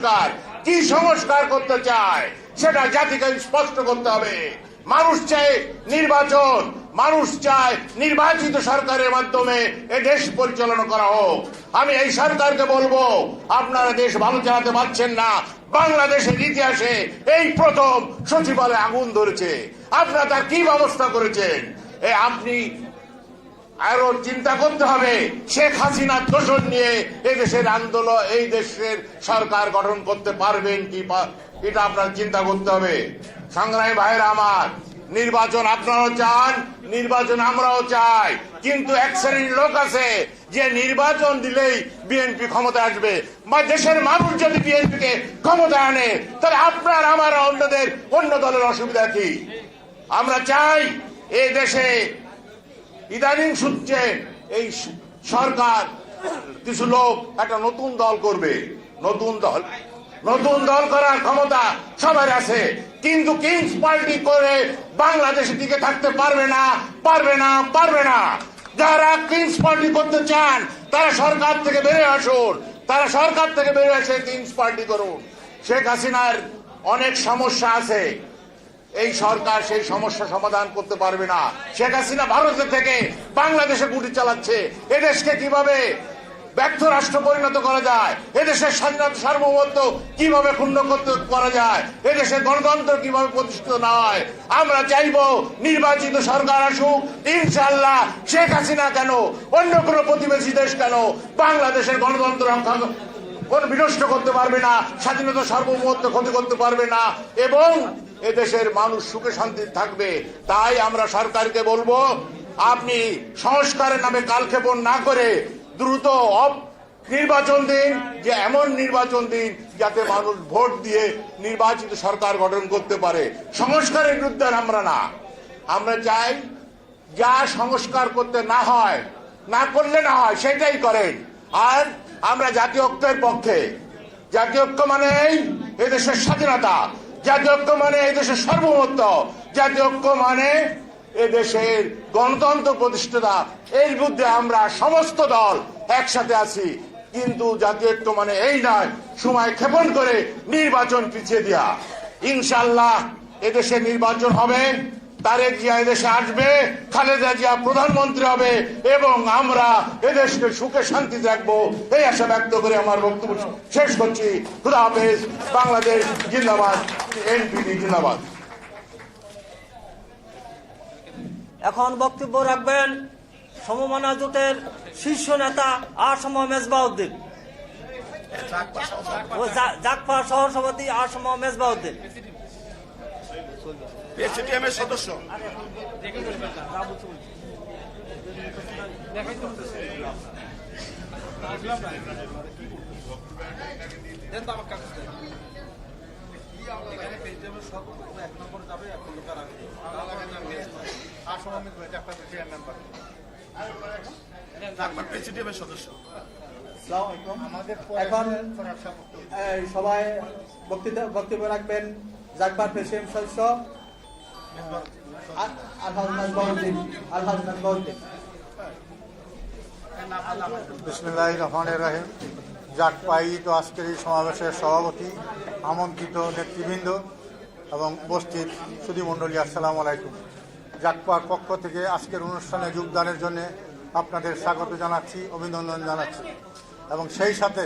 সরকার কি সংস্কার করতে চায়, সেটা জাতিকে স্পষ্ট করতে হবে। মানুষ চায় নির্বাচন, মানুষ চায় নির্বাচিত সরকারের মাধ্যমে এ দেশ পরিচালনা করা হোক। আমি এই সরকারকে বলব, আপনারা দেশ ভালো চালাতে পারছেন না, বাংলাদেশের ইতিহাসে এই প্রথম সচিবালয়ে আগুন ধরেছে। আপনারা তার কি ব্যবস্থা করেছেন? আপনি আরও চিন্তা করতে হবে। শেখ হাসিনার দোষণ নিয়ে এই দেশের আন্দোলন, এই দেশের সরকার গঠন করতে পারবেন কি এটা আপনার চিন্তা করতে হবে। সংগ্রামী ভাইয়ের আমার, নির্বাচন আপনারাও চান, নির্বাচন আমরাও চাই। কিন্তু এক শ্রেণির লোক আছে, যে নির্বাচন দিলেই বিএনপি ক্ষমতা আসবে। বা দেশের মানুষ যদি বিএনপিকে ক্ষমতা আনে, তাহলে আপনার, আমার অন্যদের, অন্য দলের অসুবিধা কি? আমরা চাই এই দেশে ইদানিং শুনছে, এই সরকার, কিছু লোক একটা নতুন দল করবে। নতুন দল নতুন দল করার ক্ষমতা সবার আছে। কিন্তু কিংস পার্টি করে বাংলাদেশে টিকে থাকতে পারবে না পারবে না পারবে না। যারা কিংস পার্টি করতে চান, তারা সরকার থেকে বেরিয়ে আসুন। তারা সরকার থেকে বেরিয়ে এসে কিংস পার্টি করুন। শেখ হাসিনার অনেক সমস্যা আছে। এই সরকার সেই সমস্যা সমাধান করতে পারবে না। শেখ হাসিনা ভারতের থেকে বাংলাদেশে গুটি চালাচ্ছে। এদেশকে কীভাবে ব্যর্থ রাষ্ট্র পরিণত করা যায়? এদেশের স্বাধীনতা সার্বভৌমত্ব কীভাবে ক্ষুণ্ণ করতে করা যায়? এদেশের গণতন্ত্র কীভাবে প্রতিষ্ঠিত না হয়? আমরা চাইব নির্বাচিত সরকার আসুক। ইনশাল্লাহ শেখ হাসিনা কেন? অন্য কোনো প্রতিবেশী দেশ কেন? বাংলাদেশের গণতন্ত্র রক্ষা বিনষ্ট করতে পারবে না, স্বাধীনতা সার্বভৌমত্ব ক্ষতি করতে পারবে না, এবং এদেশের মানুষ সুখে শান্তি থাকবে, তাই আমরা সরকারকে বলব, আপনি সংস্কারের নামে কালক্ষেপণ না করে দ্রুত নির্বাচন দিন, যে এমন নির্বাচন দিন যাতে মানুষ ভোট দিয়ে নির্বাচিত সরকার গঠন করতে পারে। সংস্কারের বিরুদ্ধে আমরা না। আমরা চাই যা সংস্কার করতে না হয়, না করলে না হয়, সেটাই করেন। আর আমরা জাতীয় ঐক্যের পক্ষে, জাতীয় ঐক্য মানে এদেশের স্বাধীনতা। জাতীয় মানে এই দেশের সর্বমত্ব জাতীয় ঐক্য মানে এদেশের গণতন্ত্র প্রতিষ্ঠাতা। এর বিরুদ্ধে আমরা সমস্ত দল একসাথে আছি। কিন্তু জাতীয় মানে এই নয়, সময় ক্ষেপণ করে নির্বাচন পিছিয়ে দেওয়া ইনশাল্লাহ এদেশে নির্বাচন হবে। তারেক জিয়া এদেশে আসবে, খালেদা জিয়া প্রধানমন্ত্রী হবে, এবং আমরা এদেশকে সুখে শান্তি রাখব। এই আশা ব্যক্ত করে আমার বক্তব্য শেষ করছি। খুদা হাফেজ, বাংলাদেশ জিন্দাবাদ, এনপিডি জিন্দাবাদ। এখন বক্তব্য রাখবেন সমমানা জোটের শীর্ষ নেতা আসম মেজবাউদ্দিন। ও জা- জাকপা সহ সভাপতি আসম মেজবাউদ্দিন। এর সদস্য। এসিটিএম এর সদস্য। এখন সবাই বক্তৃতা বক্তব্য রাখবেন। জাকবার নাজবাউদ্দিন বিসমুল্লাহ রহমানের রাহিম। জাকপাইত আজকের এই সমাবেশের সভাপতি, আমন্ত্রিত নেতৃবৃন্দ এবং উপস্থিত সুধীমণ্ডলী আসসালাম আলাইকুম। জাকপার পক্ষ থেকে আজকের অনুষ্ঠানে যোগদানের জন্য আপনাদের স্বাগত জানাচ্ছি, অভিনন্দন জানাচ্ছি। এবং সেই সাথে